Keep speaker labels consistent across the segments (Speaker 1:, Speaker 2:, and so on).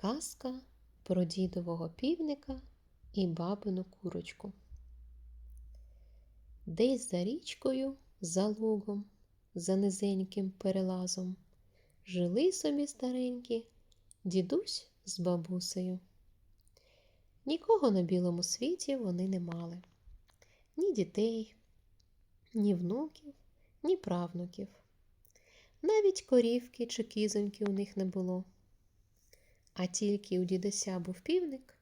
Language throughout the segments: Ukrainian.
Speaker 1: Казка про дідового півника і бабину курочку. Десь за річкою, за лугом, за низеньким перелазом жили собі старенькі дідусь з бабусею. Нікого на білому світі вони не мали ні дітей, ні внуків, ні правнуків. Навіть корівки чи кізоньки у них не було. А тільки у дідуся був півник,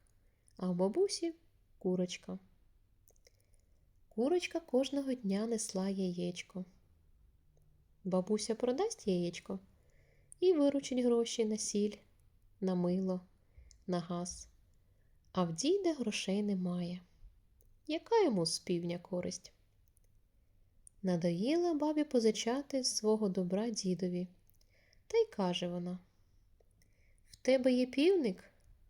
Speaker 1: а у бабусі курочка. Курочка кожного дня несла яєчко. Бабуся продасть яєчко і виручить гроші на сіль, на мило, на газ. А в діда грошей немає. Яка йому з півня користь? Надоїла бабі позичати свого добра дідові. Та й каже вона Тебе є півник,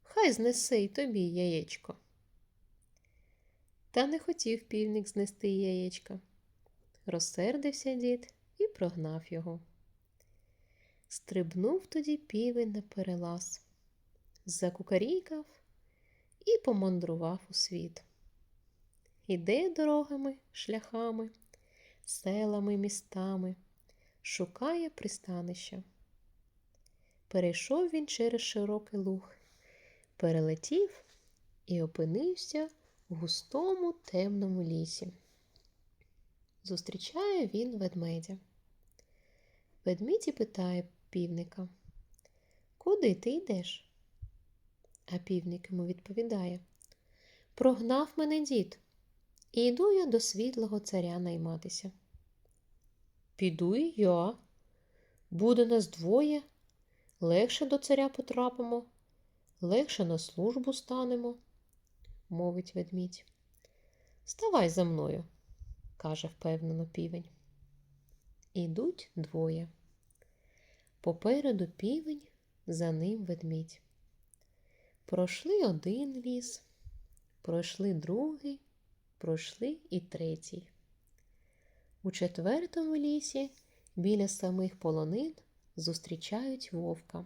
Speaker 1: хай знесе й тобі яєчко. Та не хотів півник знести яєчка. Розсердився дід і прогнав його. Стрибнув тоді півень на перелаз, закукарікав і помандрував у світ. Іде дорогами, шляхами, селами, містами, шукає пристанища. Перейшов він через широкий луг, перелетів і опинився в густому темному лісі. Зустрічає він ведмедя. Ведмідь питає півника, Куди ти йдеш? А півник йому відповідає Прогнав мене дід, і йду я до світлого царя найматися. Піду і я. Буде нас двоє, легше до царя потрапимо, легше на службу станемо, мовить ведмідь. Ставай за мною, каже впевнено півень. Ідуть двоє. Попереду півень, за ним ведмідь. Пройшли один ліс, пройшли другий, пройшли і третій. У четвертому лісі біля самих полонин зустрічають вовка.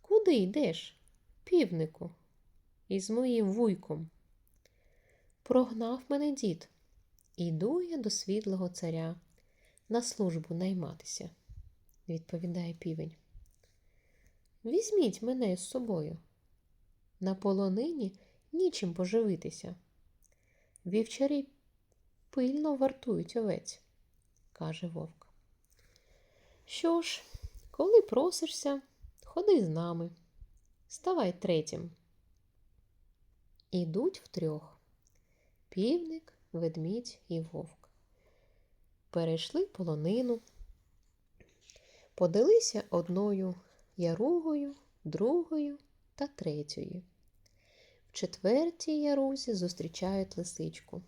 Speaker 1: Куди йдеш, півнику, із моїм вуйком? Прогнав мене дід. Іду я до світлого царя на службу найматися, відповідає півень. Візьміть мене з собою. На полонині нічим поживитися. Вівчарі пильно вартують овець, каже вовк. Що ж, коли просишся, ходи з нами, ставай третім. Ідуть втрьох півник, ведмідь і вовк. Перейшли полонину, подалися одною яругою, другою та третьою. В четвертій ярузі зустрічають лисичку.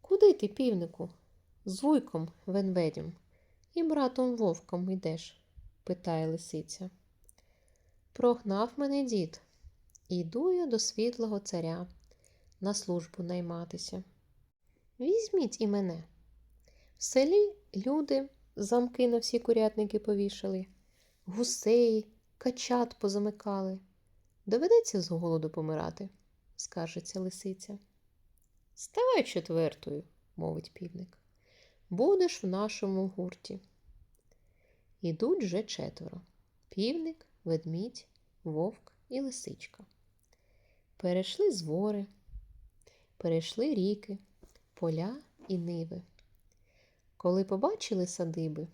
Speaker 1: Куди ти, півнику? З вуйком венведем і братом вовком йдеш? питає лисиця. Прогнав мене дід. Іду я до світлого царя на службу найматися. Візьміть і мене. В селі люди замки на всі курятники повішали, гусей, качат позамикали. Доведеться з голоду помирати, скаржиться лисиця. Ставай четвертою, мовить півник. Будеш в нашому гурті. Ідуть вже четверо півник, ведмідь, вовк і лисичка. Перейшли звори, перейшли ріки, поля і ниви. Коли побачили садиби,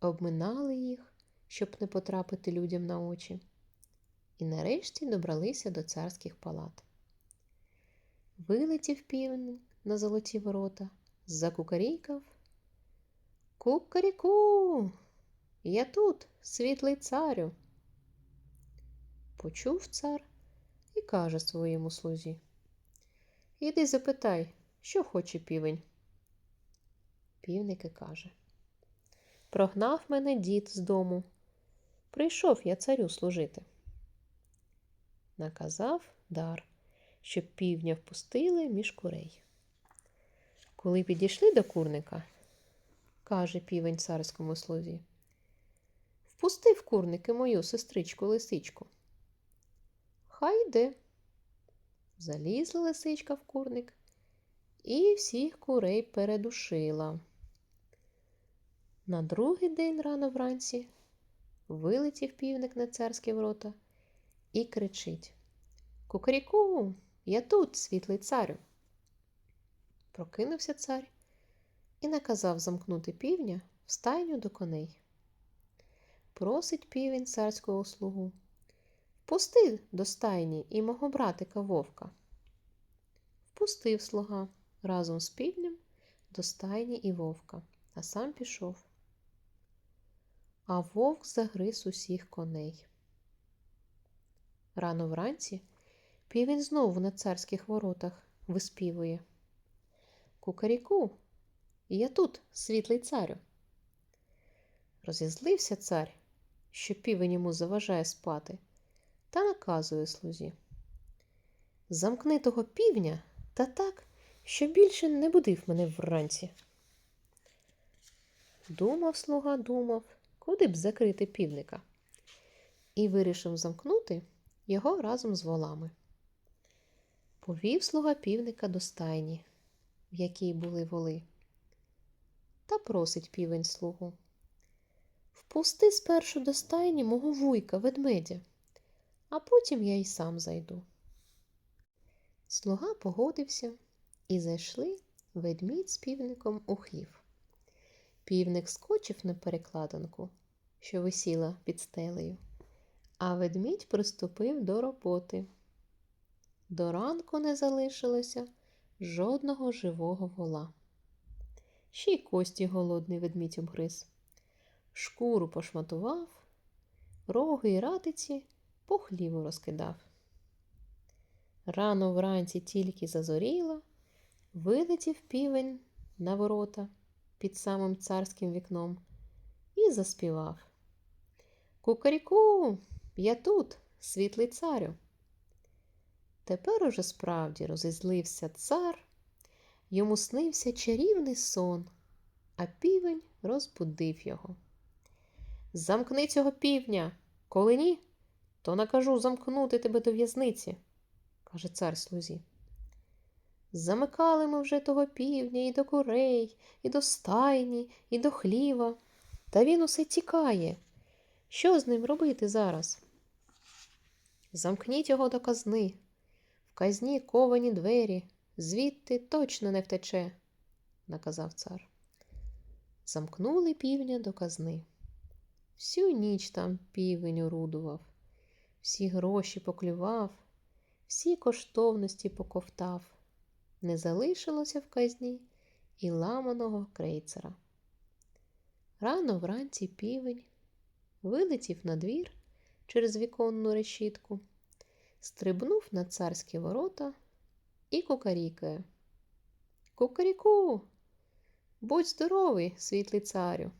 Speaker 1: обминали їх, щоб не потрапити людям на очі, і нарешті добралися до царських палат. Вилетів півник на золоті ворота, закукарікав. Кукаріку, я тут, світлий царю. Почув цар і каже своєму слузі. Іди запитай, що хоче півень. Півник і каже. Прогнав мене дід з дому. Прийшов я царю служити. Наказав дар, щоб півня впустили між курей. Коли підійшли до курника, каже півень царському слузі, Впусти в курники мою сестричку лисичку. Хай йде. Залізла лисичка в курник і всіх курей передушила. На другий день рано вранці вилетів півник на царські ворота і кричить Кукаріку, я тут, світлий царю. Прокинувся цар і наказав замкнути півня в стайню до коней. Просить півень царського слугу. Впусти до стайні і мого братика вовка. Впустив слуга разом з півнем до стайні і вовка, а сам пішов. А вовк загриз усіх коней. Рано вранці півень знову на царських воротах виспівує. Кукаріку, я тут, світлий царю. Розізлився цар, що півень йому заважає спати, та наказує слузі. Замкни того півня та так, що більше не будив мене вранці. Думав слуга, думав, куди б закрити півника, і вирішив замкнути його разом з волами. Повів слуга півника до стайні, в якій були воли, та просить півень слугу. Впусти спершу до стайні мого вуйка ведмедя, а потім я й сам зайду. Слуга погодився і зайшли ведмідь з півником у хлів. Півник скочив на перекладинку, що висіла під стелею, а ведмідь приступив до роботи. До ранку не залишилося жодного живого вола. Ще й кості голодний ведмідь обгриз, шкуру пошматував, роги й ратиці по хліву розкидав. Рано вранці тільки зазоріло, вилетів півень на ворота під самим царським вікном і заспівав. Кукаріку, я тут, світлий царю. Тепер уже справді розізлився цар, йому снився чарівний сон, а півень розбудив його. Замкни цього півня, коли ні, то накажу замкнути тебе до в'язниці, каже цар слузі. Замикали ми вже того півня і до курей, і до стайні, і до хліва, та він усе тікає. Що з ним робити зараз? Замкніть його до казни. Казні ковані двері, звідти точно не втече, наказав цар. Замкнули півня до казни. Всю ніч там півень орудував, всі гроші поклював, всі коштовності поковтав. Не залишилося в казні і ламаного крейцера. Рано вранці півень вилетів на двір через віконну решітку, стрибнув на царські ворота і кукарікає. Кукаріку, будь здоровий, світлий царю.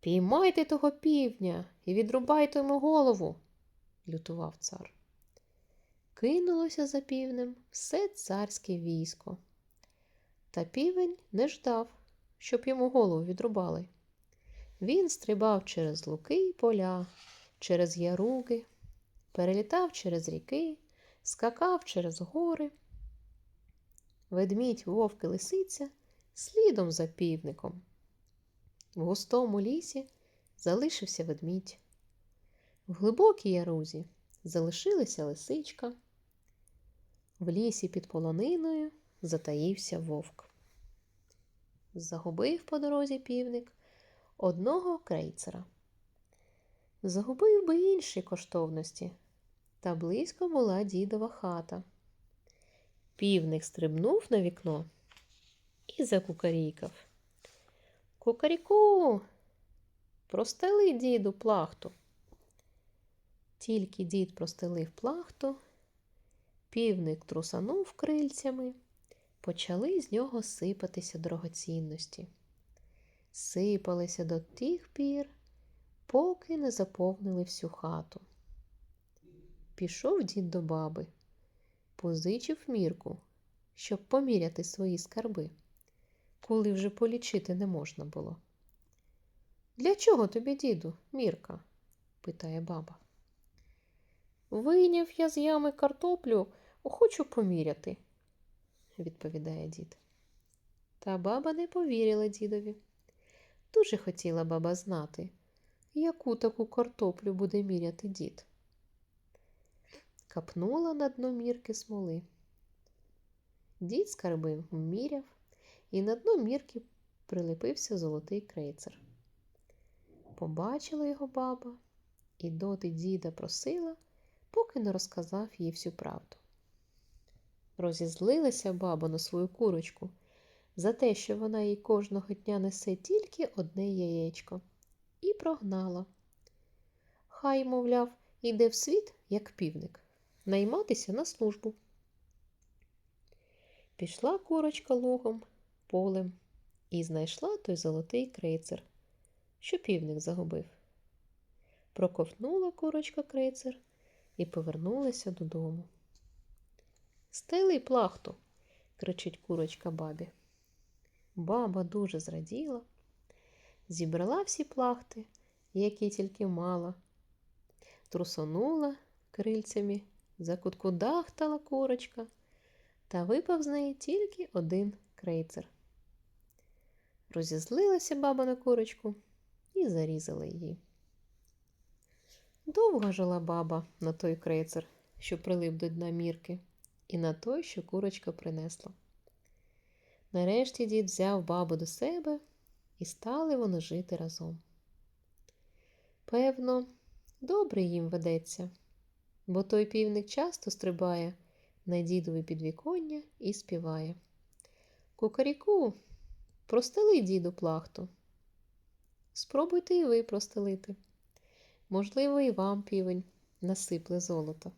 Speaker 1: Піймайте того півня і відрубайте йому голову, лютував цар. Кинулося за півнем все царське військо. Та півень не ждав, щоб йому голову відрубали. Він стрибав через луки й поля, через яруги, перелітав через ріки, скакав через гори. Ведмідь вовк і лисиця слідом за півником. В густому лісі залишився ведмідь. В глибокій ярузі залишилася лисичка. В лісі під полониною затаївся вовк. Загубив по дорозі півник одного крейцера. Загубив би інші коштовності, та близько була дідова хата. Півник стрибнув на вікно і закукарікав. Кукаріку, простели діду плахту. Тільки дід простелив плахту, півник трусанув крильцями, почали з нього сипатися дорогоцінності. Сипалися до тих пір, поки не заповнили всю хату. Пішов дід до баби, позичив мірку, щоб поміряти свої скарби, коли вже полічити не можна було. Для чого тобі, діду, мірка? питає баба. Вийняв я з ями картоплю, хочу поміряти, відповідає дід. Та баба не повірила дідові. Дуже хотіла баба знати, яку таку картоплю буде міряти дід. Капнула на дно мірки смоли. Дід скарби вміряв, і на дно мірки прилепився золотий крейцер. Побачила його баба, і доти діда просила, поки не розказав їй всю правду. Розізлилася баба на свою курочку за те, що вона їй кожного дня несе тільки одне яєчко, і прогнала. Хай, мовляв, іде в світ, як півник, найматися на службу. Пішла курочка лугом, полем і знайшла той золотий крейцер, що півник загубив. Проковтнула курочка крейцер і повернулася додому. Стели плахту, кричить курочка бабі. Баба дуже зраділа, зібрала всі плахти, які тільки мала, трусонула крильцями, закуткудахтала курочка, та випав з неї тільки один крейцер. Розізлилася баба на курочку і зарізала її. Довго жила баба на той крейцер, що прилип до дна мірки, і на той, що курочка принесла. Нарешті дід взяв бабу до себе і стали вони жити разом. Певно, добре їм ведеться, бо той півник часто стрибає на дідове підвіконня і співає. Кукаріку, простели діду плахту. Спробуйте і ви простелити. Можливо, і вам півень насипле золото.